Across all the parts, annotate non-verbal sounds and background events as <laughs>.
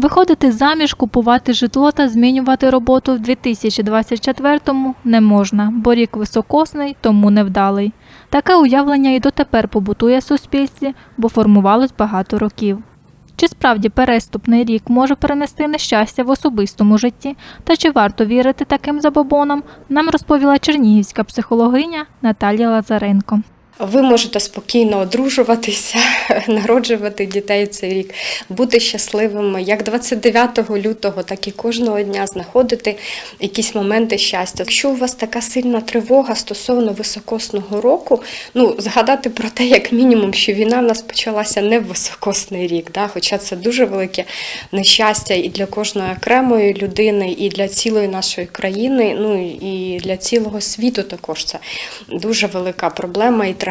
Виходити заміж, купувати житло та змінювати роботу в 2024-му не можна, бо рік високосний, тому невдалий. Таке уявлення і дотепер побутує в суспільстві, бо формувалось багато років. Чи справді переступний рік може перенести нещастя в особистому житті, та чи варто вірити таким забобонам, нам розповіла чернігівська психологиня Наталія Лазаренко. Ви можете спокійно одружуватися, <laughs> народжувати дітей цей рік, бути щасливими як 29 лютого, так і кожного дня знаходити якісь моменти щастя. Якщо у вас така сильна тривога стосовно високосного року, ну згадати про те, як мінімум, що війна в нас почалася не в високосний рік, да? хоча це дуже велике нещастя і для кожної окремої людини, і для цілої нашої країни, ну і для цілого світу також це дуже велика проблема і трагедія.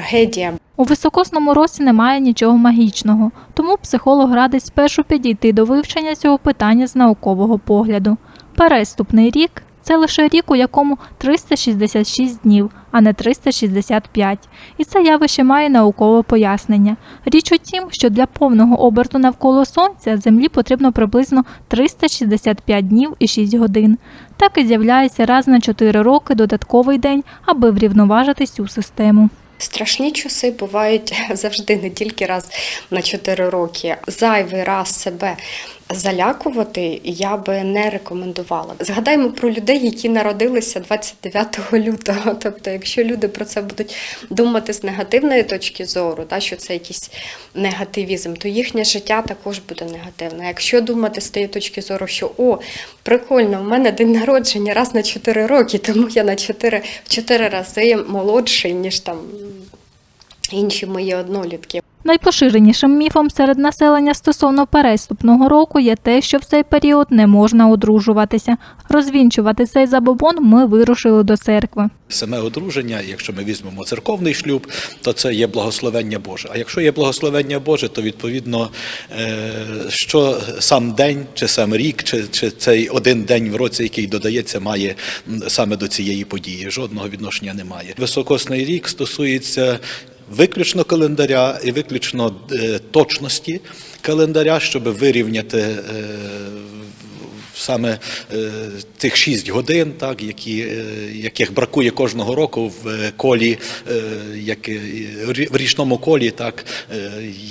У високосному році немає нічого магічного, тому психолог радить спершу підійти до вивчення цього питання з наукового погляду. Переступний рік це лише рік, у якому 366 днів, а не 365. І це явище має наукове пояснення. Річ у тім, що для повного оберту навколо сонця землі потрібно приблизно 365 днів і 6 годин. Так і з'являється раз на 4 роки додатковий день, аби врівноважити цю систему. Страшні часи бувають <laughs> завжди, не тільки раз на 4 роки. Зайвий раз себе залякувати я би не рекомендувала. Згадаймо про людей, які народилися 29 лютого. Тобто, якщо люди про це будуть думати з негативної точки зору, та, що це якийсь негативізм, то їхнє життя також буде негативне. Якщо думати з тієї точки зору, що о, прикольно, в мене день народження раз на 4 роки, тому я на 4, в 4 рази молодший, ніж там інші мої однолітки. Найпоширенішим міфом серед населення стосовно переступного року є те, що в цей період не можна одружуватися. Розвінчувати цей забобон ми вирушили до церкви. Саме одруження, якщо ми візьмемо церковний шлюб, то це є благословення Боже. А якщо є благословення Боже, то відповідно, е, що сам день, чи сам рік, чи, чи цей один день в році, який додається, має саме до цієї події. Жодного відношення немає. Високосний рік стосується виключно календаря і виключно е, точності календаря, щоб вирівняти. Саме е, цих 6 годин, так, які, е, яких бракує кожного року в е, колі, як, в річному колі, так,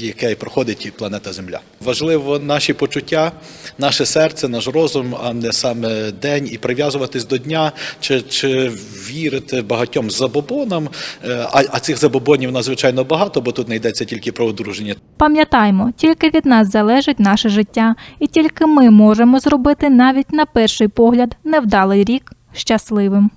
яке проходить планета Земля. Важливо наші почуття, наше серце, наш розум, а не саме день, і прив'язуватись до дня, чи, чи вірити багатьом забобонам. А, а цих забобонів надзвичайно багато, бо тут не йдеться тільки про одруження. Пам'ятаймо, тільки від нас залежить наше життя, і тільки ми можемо зробити навіть на перший погляд невдалий рік щасливим.